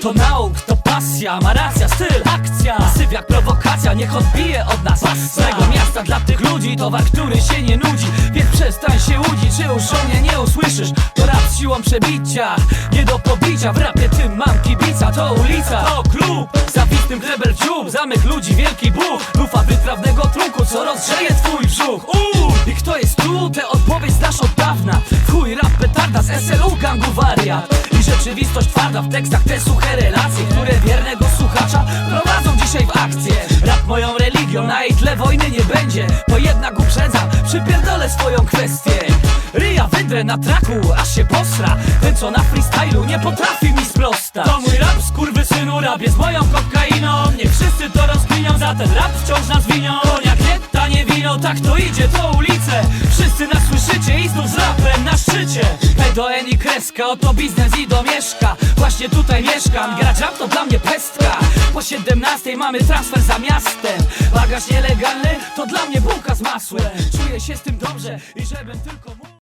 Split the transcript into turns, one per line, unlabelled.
To nauk, to pasja, ma racja, styl, akcja. Syf jak prowokacja, niech odbije od nas Z tego miasta dla tych ludzi, towar, który się nie nudzi. Więc przestań się łudzić, że już o mnie nie usłyszysz. To rap siłą przebicia, nie do pobicia. W rapie tym mam kibica, to ulica, to klub Zawistym glebel w zamych ludzi, wielki Bóg. Lufa wytrawnego trunku, co rozgrzeje twój brzuch. Uuu, I kto jest tu, tę odpowiedź znasz od dawna. Chuj rap petarda z SLU gangu wariat I rzeczywistość twarda w tekstach te suche relacje Które wiernego słuchacza prowadzą dzisiaj w akcję. Rap moją religią, na jej tle wojny nie będzie To jednak uprzedzam, przypierdolę swoją kwestię. Ryja wydrę na traku, aż się posra Ten co na freestylu nie potrafi mi sprostać. To mój rap, skurwysynu, rap jest moją kokainą. Niech wszyscy to rozkminią, za ten rap wciąż nas winią. Koniak nie, tanie wino, tak to idzie, to ulice. Wszyscy nas słyszycie i znów z rapem na szczycie do Eni kreska, oto biznes i domieszka. Właśnie tutaj mieszkam, grać rap to dla mnie pestka. Po 17 mamy transfer za miastem. Bagaż nielegalny to dla mnie bułka z masłem. Czuję się z tym dobrze i żebym tylko